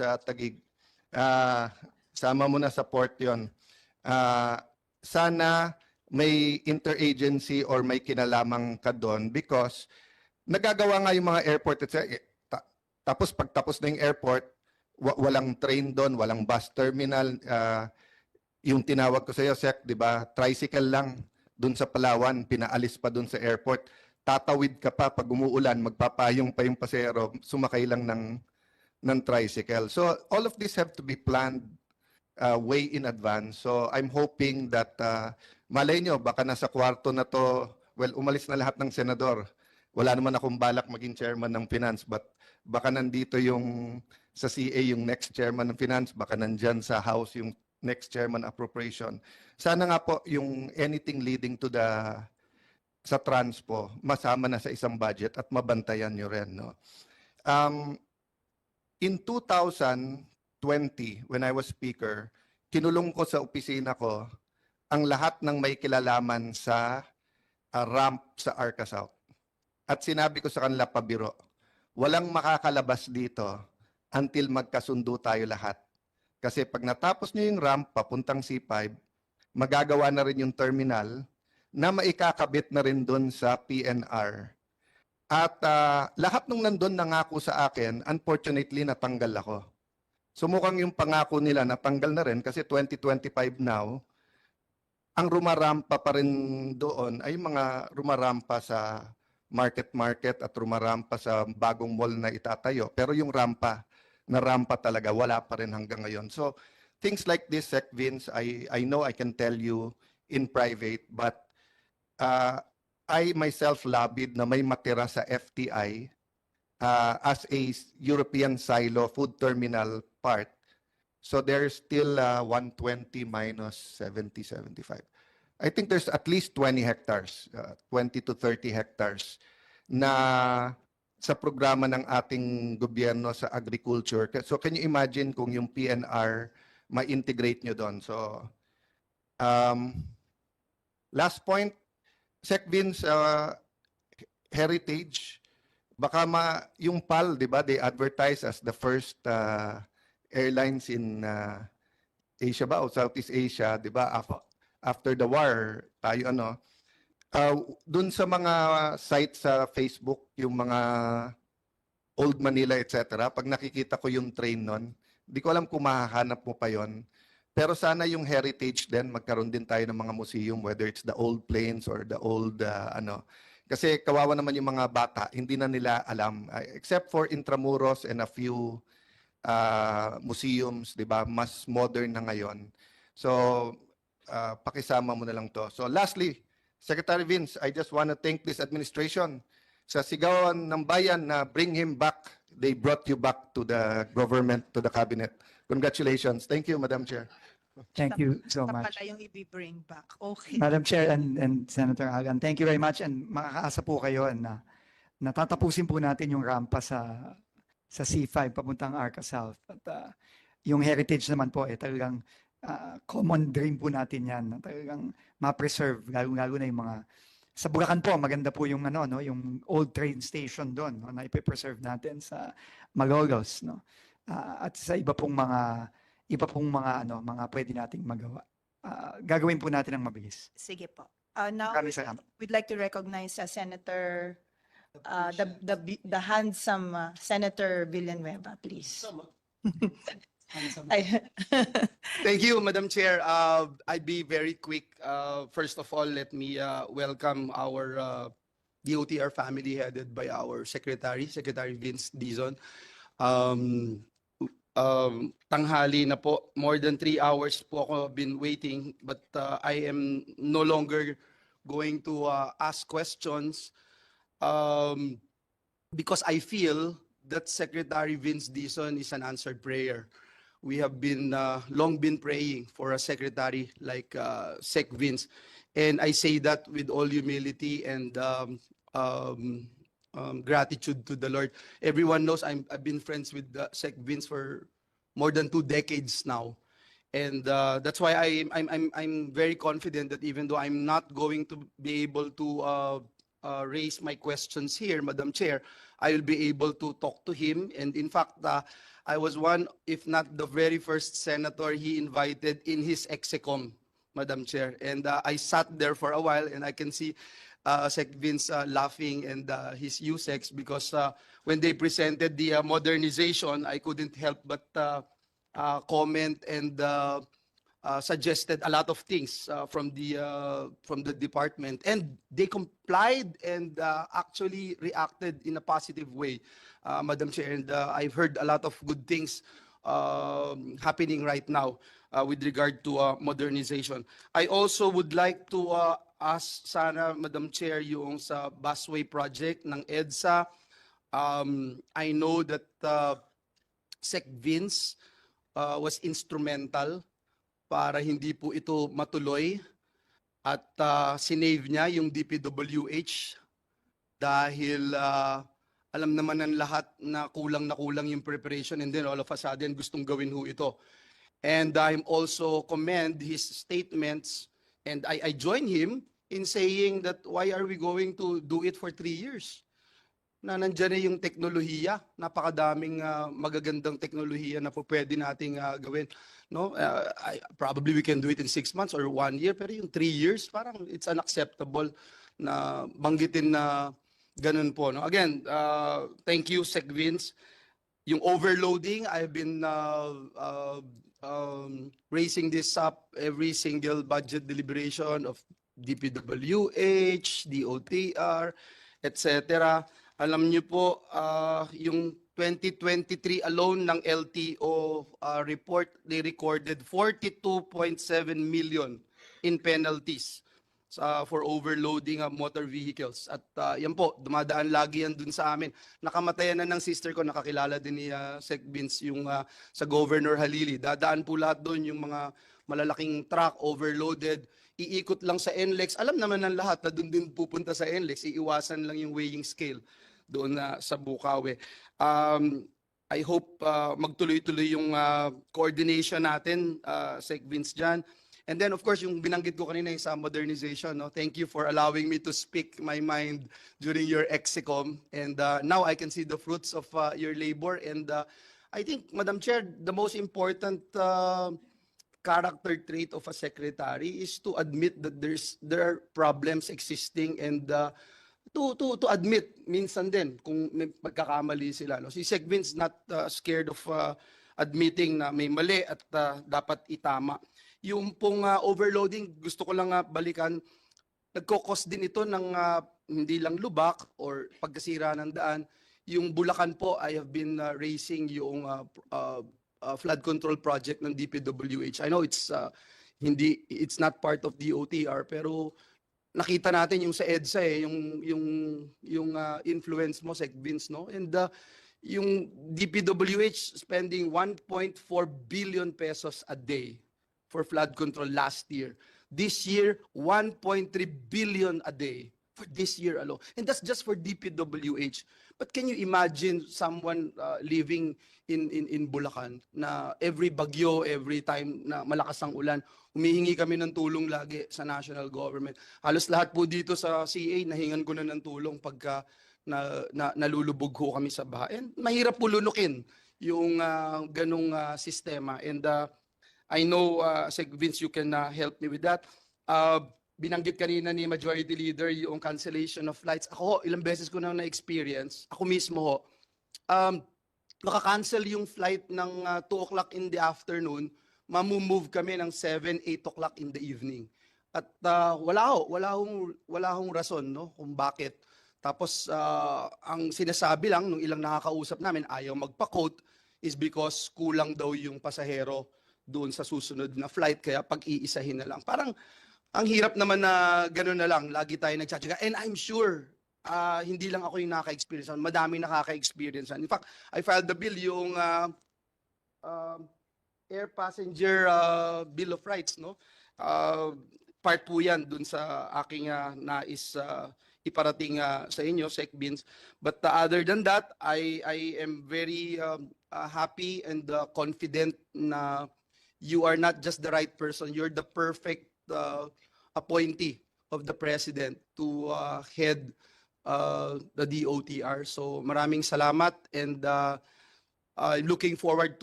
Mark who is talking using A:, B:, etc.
A: sa Tagig. Ah, sama mo na sa port yon. Ah, sana may interagency or may kinalamang ka doon because nagagawa nga yung mga airport. At, ta- tapos pagtapos na yung airport, wa- walang train doon, walang bus terminal. ah, yung tinawag ko sa iyo, Sec, di ba? Tricycle lang doon sa Palawan, pinaalis pa doon sa airport. Tatawid ka pa pag umuulan, magpapayong pa yung pasero, sumakay lang ng ng tricycle. So all of this have to be planned uh, way in advance. So I'm hoping that uh, malay nyo, baka nasa kwarto na to, well, umalis na lahat ng senador. Wala naman akong balak maging chairman ng finance, but baka nandito yung sa CA yung next chairman ng finance, baka nandyan sa house yung next chairman appropriation. Sana nga po yung anything leading to the sa transpo, masama na sa isang budget at mabantayan nyo rin. No? Um, in 2020, when I was speaker, kinulong ko sa opisina ko ang lahat ng may kilalaman sa ah, ramp sa Arca South. At sinabi ko sa kanila pabiro, walang makakalabas dito until magkasundo tayo lahat. Kasi pag natapos nyo yung ramp papuntang C5, magagawa na rin yung terminal na maikakabit na rin doon sa PNR. At ah, lahat nung nandun nangako sa akin, unfortunately natanggal ako. So mukhang yung pangako nila natanggal na rin kasi 2025 now, ang rumarampa pa rin doon ay mga rumarampa sa market-market at rumarampa sa bagong mall na itatayo. Pero yung rampa, na rampa talaga, wala pa rin hanggang ngayon. So things like this, Sec Vince, I, I know I can tell you in private, but uh, I myself lobbied na may matira sa FTI uh, as a European silo food terminal part. So there's still uh, 120 minus 70, 75. I think there's at least 20 hectares, uh, 20 to 30 hectares na sa programa ng ating gobyerno sa agriculture. So can you imagine kung yung PNR ma-integrate nyo doon? So um, last point, Sec Vince, uh, heritage, baka ma, yung PAL, di ba, they advertise as the first uh, airlines in uh, Asia ba o Southeast Asia, di ba, af- after the war, tayo ano, uh, dun sa mga sites sa Facebook, yung mga Old Manila, etc., pag nakikita ko yung train nun, di ko alam kung mahahanap mo pa yon. Pero sana yung heritage din, magkaroon din tayo ng mga museum, whether it's the old planes or the old, uh, ano. Kasi kawawa naman yung mga bata, hindi na nila alam. Uh, except for Intramuros and a few uh, museums, di ba, mas modern na ngayon. So, uh, pakisama mo na lang to. So lastly, Secretary Vince, I just want to thank this administration sa sigawan ng bayan na bring him back. They brought you back to the government, to the cabinet. Congratulations. Thank you, Madam Chair.
B: Thank you so much.
C: pala yung i-bring back. Okay.
B: Madam Chair and, and Senator Hagan, thank you very much and makakaasa po kayo na natatapusin po natin yung rampa sa sa C5 papuntang Arca South. At ah, yung heritage naman po eh talagang ah, common dream po natin yan na talagang ma-preserve lalo-lalo na yung mga sa Bulacan po maganda po yung ano no yung old train station doon no, na ipe-preserve natin sa Malolos no. Ah, at sa iba pong mga iba pong mga ano mga pwede nating magawa. Ah, gagawin po natin ng mabilis.
C: Sige po. Uh, now,
B: Maraming
C: we'd- like to recognize uh, Senator, uh, the, the, the handsome uh, Senator Villanueva, please.
D: Thank you, Madam Chair. Uh, I'd be very quick. Uh, first of all, let me uh, welcome our uh, DOTR family headed by our Secretary, Secretary Vince Dizon. Um, um, tanghali na po, more than three hours po ako been waiting, but uh, I am no longer going to uh, ask questions um, because I feel that Secretary Vince Dizon is an answered prayer. We have been uh, long been praying for a secretary like uh, Sec Vince, and I say that with all humility and um, um, um, gratitude to the Lord. Everyone knows I'm, I've been friends with uh, Sec Vince for more than two decades now, and uh, that's why I, I'm I'm I'm very confident that even though I'm not going to be able to uh, uh, raise my questions here, Madam Chair, I will be able to talk to him, and in fact. Uh, I was one, if not the very first senator he invited in his execom, Madam Chair. And uh, I sat there for a while and I can see uh, Sec Vince uh, laughing and uh, his USEX because uh, when they presented the uh, modernization, I couldn't help but uh, uh, comment and uh, uh, suggested a lot of things uh, from the uh, from the department, and they complied and uh, actually reacted in a positive way, uh, Madam Chair. And uh, I've heard a lot of good things um, happening right now uh, with regard to uh, modernization. I also would like to uh, ask sana, Madam Chair, yung sa busway project ng EDSA. Um, I know that uh, Sec Vince uh, was instrumental para hindi po ito matuloy at uh, sinave niya yung DPWH dahil uh, alam naman ng lahat na kulang na kulang yung preparation and then all of a sudden gustong gawin ho ito. And I'm also commend his statements and I, I join him in saying that why are we going to do it for three years? Na nandyan na yung teknolohiya, napakadaming uh, magagandang teknolohiya na po pwede nating uh, gawin. No, uh, I, probably we can do it in six months or one year, pero yung three years, parang it's unacceptable na banggitin na ganun po. No? Again, uh, thank you, Sec Vince. Yung overloading, I've been uh, uh, um, raising this up every single budget deliberation of DPWH, DOTR, etc. Alam niyo po, uh, yung 2023 alone ng LTO uh, report, they recorded 42.7 million in penalties sa for overloading of motor vehicles. At uh, yan po, dumadaan lagi yan dun sa amin. Nakamatayan na ng sister ko, nakakilala din ni uh, Sec Vince yung uh, sa Governor Halili. Dadaan po lahat doon yung mga malalaking truck overloaded. Iikot lang sa NLEX. Alam naman ng lahat na doon din pupunta sa NLEX. Iiwasan lang yung weighing scale doon na sa Bukawi. Um, I hope uh, magtuloy-tuloy yung uh, coordination natin, uh, Sec Vince dyan. And then of course yung binanggit ko kanina yung sa modernization, no? Thank you for allowing me to speak my mind during your execom. And uh, now I can see the fruits of uh, your labor. And uh, I think, Madam Chair, the most important uh, character trait of a secretary is to admit that there's there are problems existing and uh, to to to admit minsan din kung may pagkakamali sila no? Si Sec not uh, scared of uh, admitting na may mali at uh, dapat itama. Yung pong uh, overloading gusto ko lang uh, balikan nagkokos din ito ng uh, hindi lang lubak or pagkasira ng daan. Yung Bulacan po I have been uh, raising yung uh, uh, uh, flood control project ng DPWH I know it's uh, hindi it's not part of DOTR pero nakita natin yung sa EDSA eh, yung yung yung uh, influence mo Sec Vince no? And uh, yung DPWH spending 1.4 billion pesos a day for flood control last year. This year 1.3 billion a day for this year alone and that's just for DPWH but can you imagine someone uh, living in in in Bulacan na every bagyo every time na malakas ang ulan humihingi kami ng tulong lagi sa national government. Halos lahat po dito sa CA, nahingan ko na ng tulong pagka na, na, nalulubog ho kami sa baha. And mahirap po lunukin yung uh, ganong uh, sistema. And uh, I know, uh, Vince, you can uh, help me with that. Uh, binanggit kanina ni Majority Leader yung cancellation of flights. Ako, ilang beses ko na na-experience. Ako mismo. Um, makakancel yung flight ng uh, 2 o'clock in the afternoon, mamumove kami ng 7, 8 o'clock in the evening. At uh, wala ho, wala hong, wala hong rason no, kung bakit. Tapos uh, ang sinasabi lang nung ilang nakakausap namin ayaw magpa-quote is because kulang daw yung pasahero doon sa susunod na flight kaya pag-iisahin na lang. Parang ang hirap naman na gano'n na lang, lagi tayo nagtsatsaga. And I'm sure ah, hindi lang ako yung nakaka-experience. Madami nakaka-experience. In fact, I filed the bill yung ah, um, air passenger uh, bill of rights no uh, part po yan dun sa aking uh, nais uh, iparating uh, sa inyo Sec Beans but uh, other than that I I am very um, uh, happy and uh, confident na you are not just the right person you're the perfect uh, appointee of the president to uh, head uh, the DOTR so maraming salamat and uh, uh, looking forward to